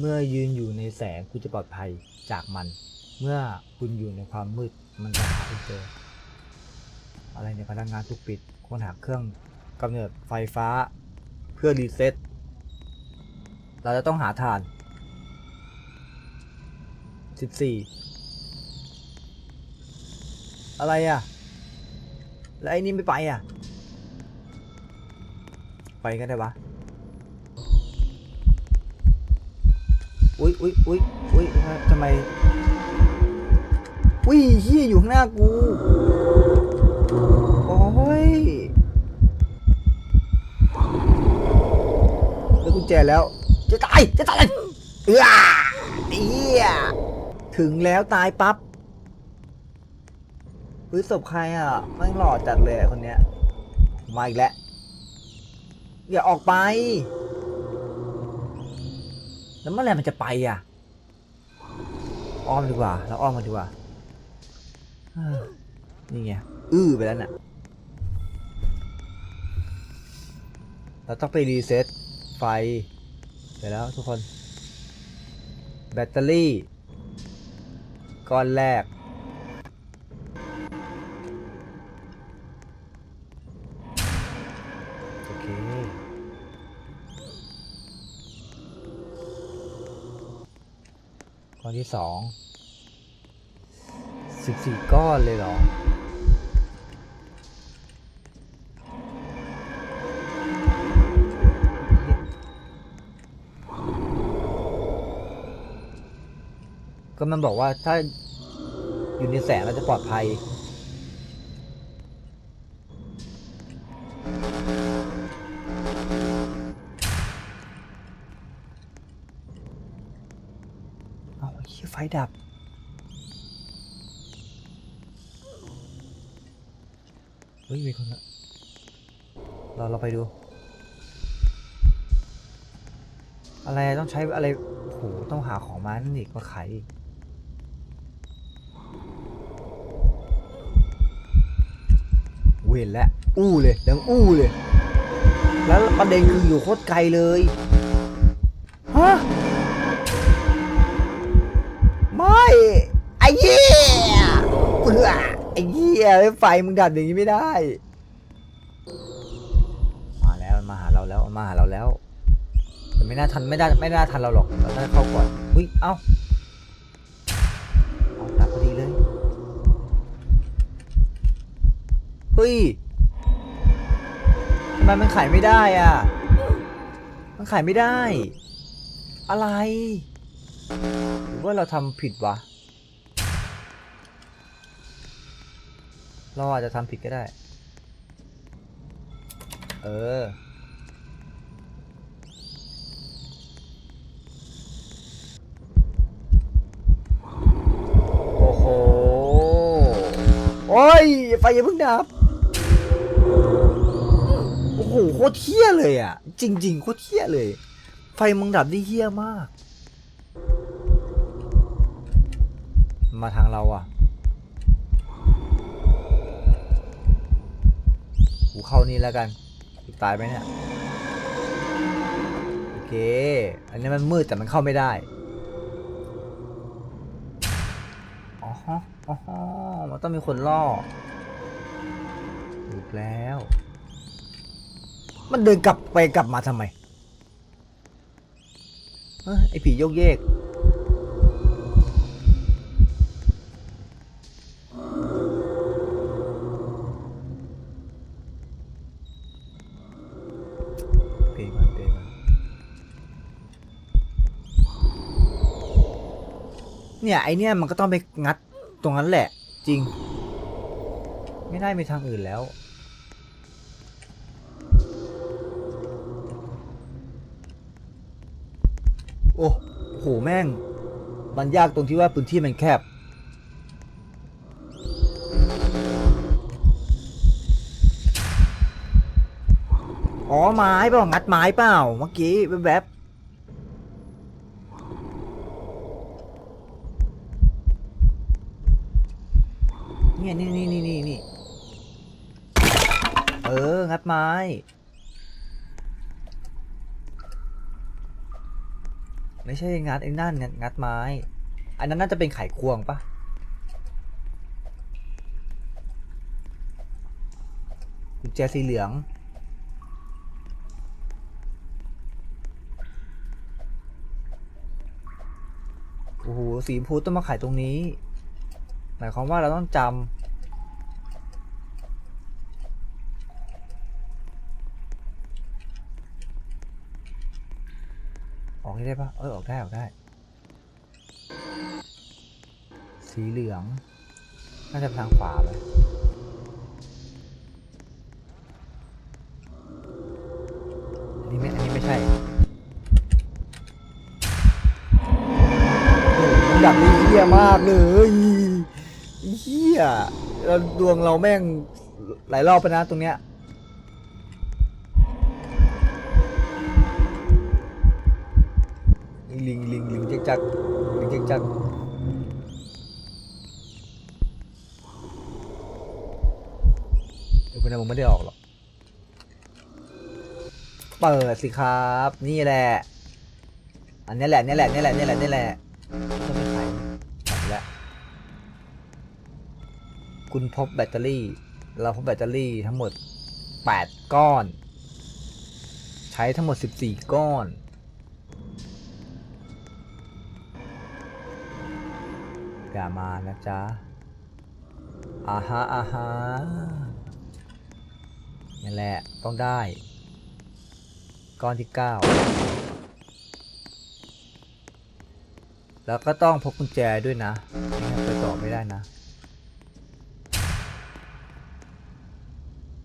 เมื่อยืนอยู่ในแสงคุณจะปลอดภัยจากมัน เมื่อคุณอยู่ในความมืดมันจะหาคุณเจอ อะไรในพลังงานถูกปิดค้นหาเครื่องกำเนิดไฟฟ้า เพื่อรีเซ็ตเราจะต้องหาฐาน 14 อะไรอะ แล้วไอ้นี่ไม่ไปอะ ไปกันได้ปะ อุ๊ยอุ๊ยอุ๊ยอุ๊ยทำไมอุ้ยเฮียอยู่ข้างหน้ากู โอ้ยได้กุญแจแล้ว จะตาย จะตายเอื้อเอียถึงแล้วตายปั๊บเฮ้ยศพใครอะแม่งหล่อจัดเลยคนเนี้ย มาอีกแล้ว อย่าออกไป แล้วเมื่อไหร่มันจะไปอะ อ้อมดีกว่า เราอ้อมมาดีกว่า นี่ไง อื้อไปแล้วน่ะ เราต้องไปรีเซ็ตไฟเดี๋ยวแล้วทุกคน แบตเตอรี่ ก้อนแรก ก้อนที่สองสิบสี่ก้อนเลยเหรอก็มันบอกว่าถ้าอยู่ในแสงเราจะปลอดภัย ขี้ไฟดับ เฮ้ย มีคนละเราเราไปดู อะไรต้องใช้อะไร โอ้โห ต้องหาของมานั่นอีกมาขายอีกเว้นแล้ว อู้เลยดังอู้เลย แล้วประเด็นคืออยู่โคตรไกลเลย ฮะ อ้เหี้ยเบื่อไอ้เหี้ยไฟมึงดับอย่างนี้ไม่ได้ มาแล้วมันมาหาเราแล้วมันมาหาเราแล้วแต่ไม่น่าทันไม่ได้ไม่น่าทันเราหรอกเราต้องเข้าก่อนอุ้ยเอ้าเอาดับพอดีเลยเฮ้ยทำไมมันขายไม่ได้อะมันขายไม่ได้ อะไร หรือว่าเราทำผิดวะ เราอาจจะทำผิดก็ได้ เออ โอ้โห โอ้ย ไฟอย่าเพิ่งดับ โอ้โห โคตรเที่ยเลยอะ จริง ๆ โคตรเที่ยเลย ไฟมึงดับได้เที่ยมาก มาทางเราอะ กูเข้านี่แล้วกันกูตายไหมเนี่ยโอเค อันนี้มันมืดแต่มันเข้าไม่ได้อ๋อฮะอ๋อมันต้องมีคนล่อถูกแล้ว มันเดินกลับไปกลับมาทำไมเอ้ยไอผีโยกเยก เนี่ยไอเนี่ยมันก็ต้องไปงัดตรงนั้นแหละ จริง ไม่ได้มีทางอื่นแล้ว โอ้โหแม่ง มันยากตรงที่ว่าพื้นที่มันแคบอ๋อไม้เปล่างัดไม้เปล่าเมื่อกี้แวบ เนี่ยนี่นี่นี่นี่นี่เออ งัดไม้ ไม่ใช่งัดไอ้นั่นงัดงัดไม้ อันนั้นน่าจะเป็นไขควงปะกุญแจสีเหลืองโอ้โหสีพูต้องมาขายตรงนี้ หมายความว่าเราต้องจำ ออกได้ปะเออออกได้ออกได้ สีเหลือง น่าจะไปทางขวาไปอันนี้ไม่อันนี้ไม่ใช่มันดับได้เฮี้ยมากเลยเฮี้ยเราดวงเราแม่งหลายรอบไปนะตรงเนี้ย ลิงลิงลิงจักจักลิงจักจักเดี๋ยวคุณนะผมไม่ได้ออกหรอก เปิดสิครับ นี่แหละ อันนี้แหละนี่แหละนี่แหละนี่แหละนี่แหละต้องไม่ขายแล้วคุณพบแบตเตอรี่ เราพบแบตเตอรี่ทั้งหมด 8 ก้อน ใช้ทั้งหมด 14 ก้อน อย่ามานะจ๊ะอาฮะอาฮะนี่แหละต้องได้ ก้อนที่เก้าแล้วก็ต้องพกกุญแจด้วยนะไม่งั้นไปต่อไม่ได้นะ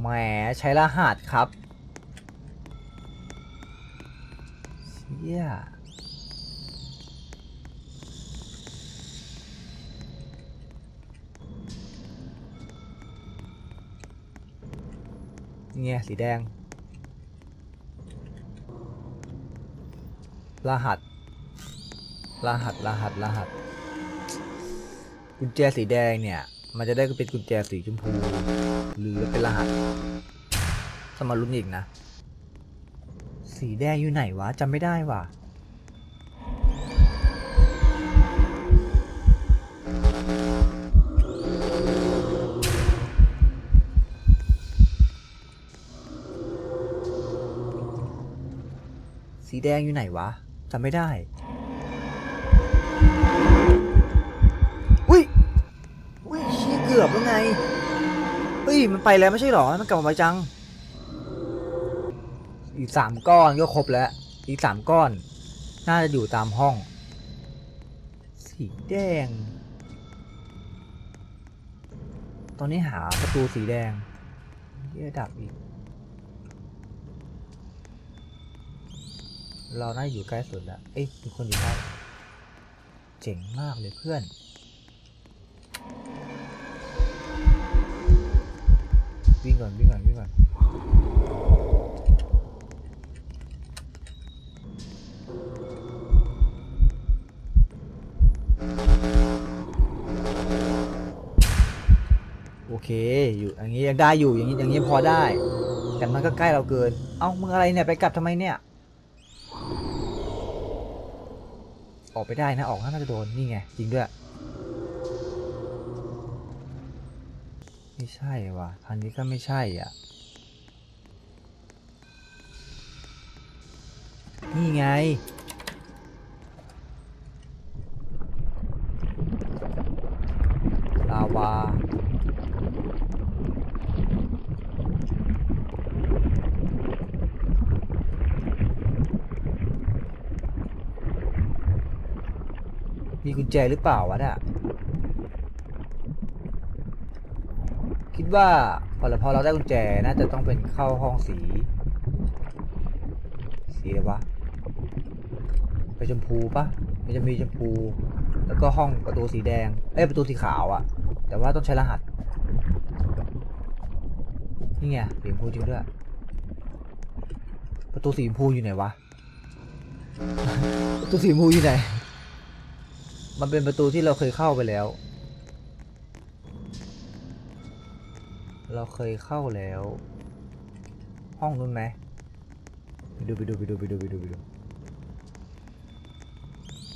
แหมใช้รหัสครับเชี่ย เนี่ย สีแดง รหัส รหัส รหัส รหัส กุญแจสีแดงเนี่ย มันจะได้เป็นกุญแจสีชมพู หรือเป็นรหัสสมาลุ้นอีกนะ สีแดงอยู่ไหนวะจำไม่ได้ว่ะ แดงอยู่ไหนวะจำไม่ได้ อุ้ย อุ้ยเชี่ยเกือบแล้วไง เฮ้ย มันไปแล้วไม่ใช่หรอ มันกลับมาไวจัง อีกสามก้อนก็ครบแล้ว อีกสามก้อน น่าจะอยู่ตามห้อง สีแดง ตอนนี้หาประตูสีแดงเยี่ยดับอีก เราน่าอยู่ใกล้สุดแล้วเอ้ยมีคนอยู่ใกล้เจ๋งมากเลยเพื่อน วิ่งก่อนวิ่งก่อนวิ่งก่อนโอเค อยู่อย่างนี้ยังได้อยู่อย่างนี้อย่างนี้พอได้ แต่มันก็ใกล้เราเกิน เอ้ามึงอะไรเนี่ยไปกลับทำไมเนี่ย ออกไปได้นะ ออกน่าจะโดน นี่ไง จริงด้วย ไม่ใช่ว่ะทางนี้ก็ไม่ใช่อะ นี่ไงลาวา มีกุญแจหรือเปล่าวะเนี่ยคิดว่าพอเราพอเราได้กุญแจน่าจะต้องเป็นเข้าห้องสี สีอะไรวะไปชมพูปะมันจะมีชมพู แล้วก็ห้องประตูสีแดง เอ้ยประตูสีขาวอะแต่ว่าต้องใช้รหัส นี่ไงสีชมพูจริงด้วย ประตูสีชมพูอยู่ไหนวะ ประตูสีชมพูอยู่ไหน มันเป็นประตูที่เราเคยเข้าไปแล้ว เราเคยเข้าแล้ว ห้องนู้นไหมไปดูไปดูไปดูไปดูไปดูไปดู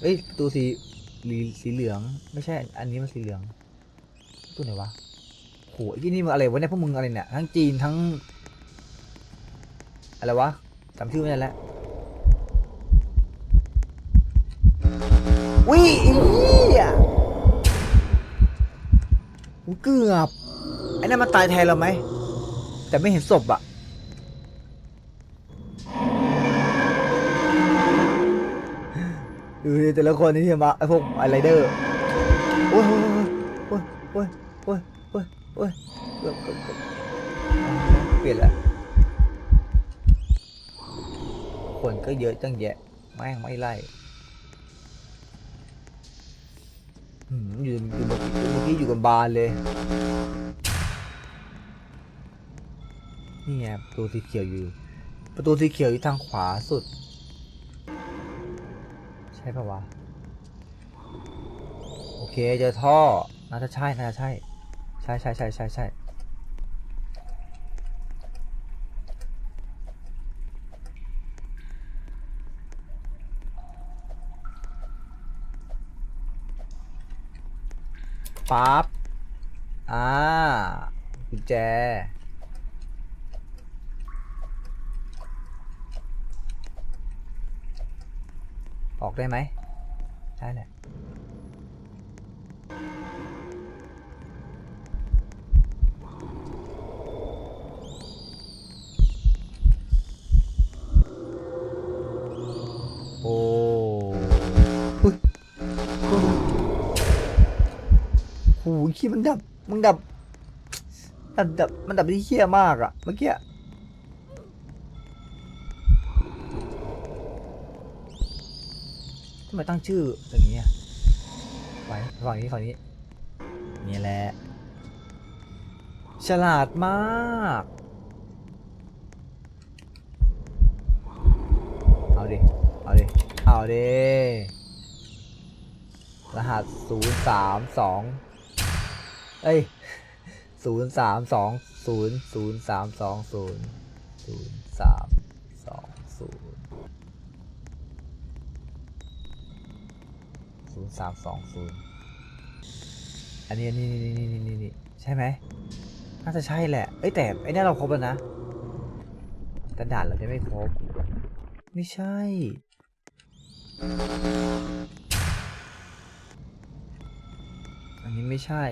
เอ้ยประตูสีสีเหลือง ไม่ใช่ อันนี้มันสีเหลืองตัวไหนวะโหที่นี่มันอะไรวะเนี่ยพวกมึงอะไรเนี่ยทั้งจีนทั้ง อะไรวะจำชื่อไม่ได้แล้ว วิอีอะเกือบไอ้นั่นมันตายแทนเราไหม แต่ไม่เห็นศพอะดูดิแต่ละคนนี่มาไอ้พวกไอไรเดอร์โอ้ยโอ้ยโอ้ยโอ้ยโอ้ยโอ้ยเกือบเกือบเปลี่ยนแล้วคนก็เยอะจังแยะแม่งไม่ไล่ อยู่อยู่เมื่อกี้เมื่อกี้อยู่กับบานเลย นี่ไงประตูสีเขียวอยู่ ประตูสีเขียวอยู่ทางขวาสุด ใช่ปะวะ โอเคเจอท่อน่าจะใช่น่าจะใช่ ใช่ใช่ใช่ใช่ใช่ ปั๊บ อ่า กุญแจ ออกได้ไหม ได้แหละ ขี้มันดับมันดับดับดับมันดับที่เขี้ยมากอะเมื่อกี้ทำไมตั้งชื่ออย่างนี้ไว้ฝั่งนี้ฝั่งนี้ นี่แหละ ฉลาดมากเอาดิ เอาดิ เอาดิ รหัสศูนย์สามสอง เอ้ยศูนย์สามสองศูนย์ศูนย์สามสองศูนย์ศูนย์สามสองศูนย์ศูนย์สามสองศูนย์อันนี้อันนี้นี่นี่นี่นี่นี่ใช่ไหมน่าจะใช่แหละ เอ้ยแต่ไอ้นี่เราครบแล้วนะแต่ด่านเราจะไม่ครบ ไม่ใช่ อันนี้ไม่ใช่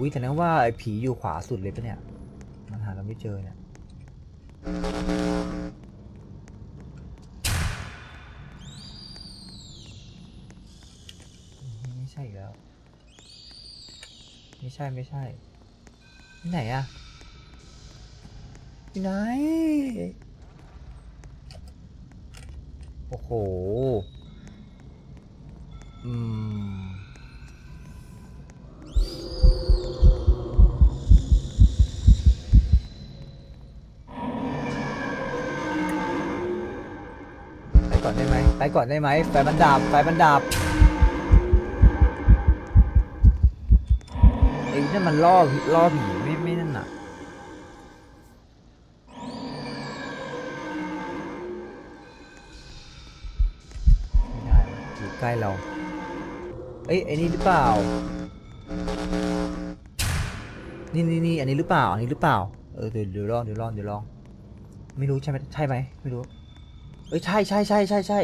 วิแต่นั้นว่าไอ้ผีอยู่ขวาสุดเลยปะเนี่ย มันหาเราไม่เจอเนี่ย ไม่ใช่แล้ว ไม่ใช่ไม่ใช่ ที่ไหนอะที่ไหน โอ้โห อืม ก่อนได้ไหมไฟมันดับไฟมันดับไอ้นั่นมันล่อผีล่อผีไม่ไม่นั่นน่ะไม่ได้อยู่ใกล้เราเอ้ยไอ้นี่หรือเปล่า นี่นี่นี่อันนี้หรือเปล่า อันนี้หรือเปล่า เออเดี๋ยวเดี๋ยวลองเดี๋ยวลองเดี๋ยวลอง ไม่รู้ใช่ไหมใช่ไหมไม่รู้ เอ้ยใช่ใช่ใช่ใช่ใช่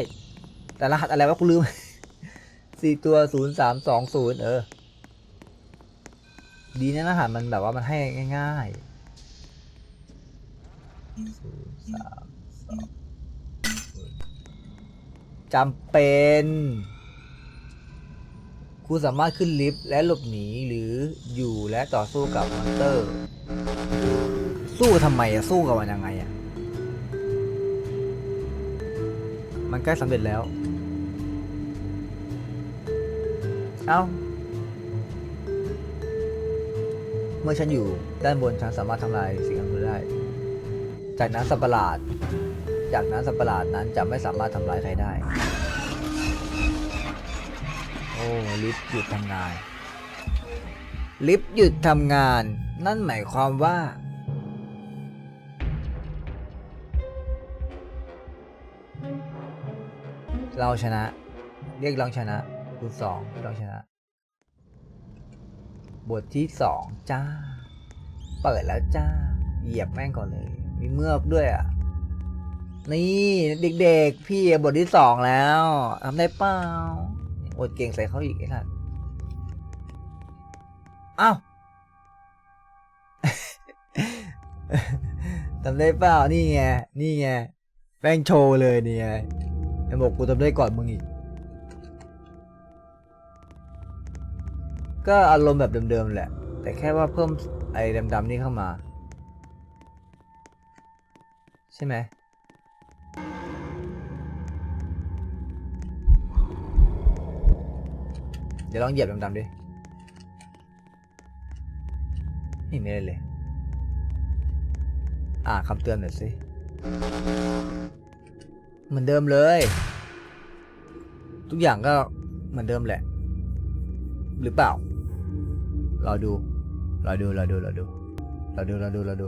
แต่รหัสอะไรวะกูลืม สี่ตัวศูนย์สามสองศูนย์เออ ดีนะรหัสมันแบบว่ามันให้ง่ายๆศูนย์สามสองจำเป็นคุณสามารถขึ้นลิฟต์และหลบหนีหรืออยู่และต่อสู้กับมอนเตอร์ สู้ทำไมอะสู้กับมันยังไงอะมันใกล้สำเร็จแล้ว เอ้า เมื่อฉันอยู่ด้านบนฉันสามารถทำลายสิ่งนั้นได้ จากนั้นสัตว์ประหลาด จากนั้นสัตว์ประหลาดนั้นจะไม่สามารถทำลายใครได้ โอ้ลิฟต์หยุดทำงาน ลิฟต์หยุดทำงาน นั่นหมายความว่าเราชนะ เรียกร้องชนะ คูณสองเรียกรองชนะ บทที่สองจ้า เปิดแล้วจ้า เหยียบแม่งก่อนเลย มีเมือกด้วยอะ นี่เด็กๆ พี่บทที่สองแล้วทำได้เปล่าอดเก่งใส่เขาอีกไอ้สัสอ้าวทำได้เปล่า นี่ไง นี่ไง แป้งโชว์เลยนี่ไงไอ้บอกกูทำได้ก่อนมึงอีก ก็อารมณ์แบบเดิมๆแหละ แต่แค่ว่าเพิ่มไอ้ดำๆนี่เข้ามา ใช่ไหมเดี๋ยวลองเหยียบดำๆดินี่ไม่ได้เลย อ่าคำเตือนหน่อยสิเหมือนเดิมเลย ทุกอย่างก็เหมือนเดิมแหละ หรือเปล่า รอดูรอดูรอดูรอดูรอดูรอดูรอดู